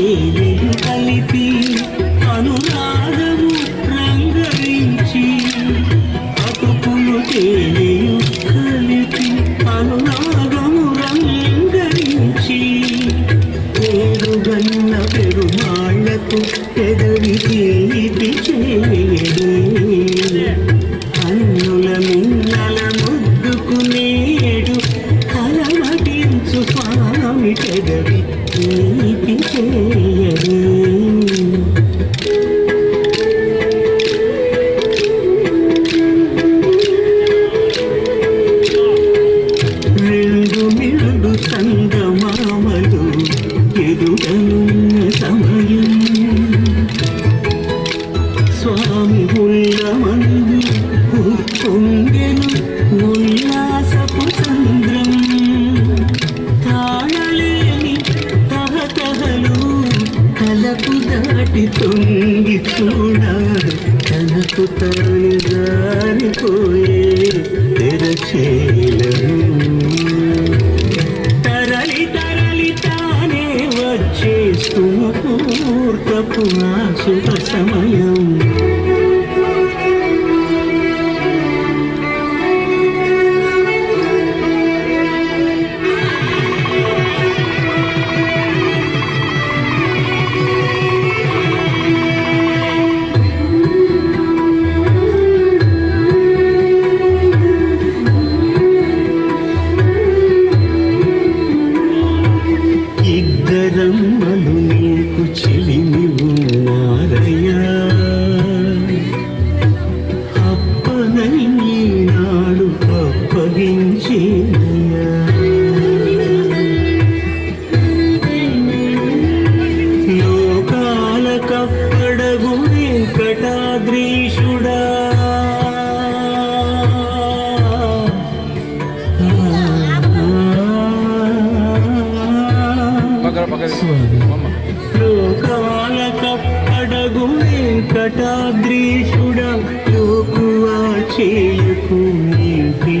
తేలిలు కలిపి అనురాగము రంగరించి అటుకులు తేలియు కలిపి అనురాగము రంగరించి పేరుగన్న పెరుమాళ్ళకు పెదవి తీపి చేయడే దాటి తొంగి చూడ తనకు తాను జారిపోయే తెరచేలను. తరలి తరలి తానే వచ్చే సుమూర్తపు ఆ శుభ సమయం. వెంకటాద్రీషుడా పక్కన పక్కన అమ్మ. లోకాల కప్పడగు వెంకటాద్రీషుడ. లోకువా చేయకు నీకు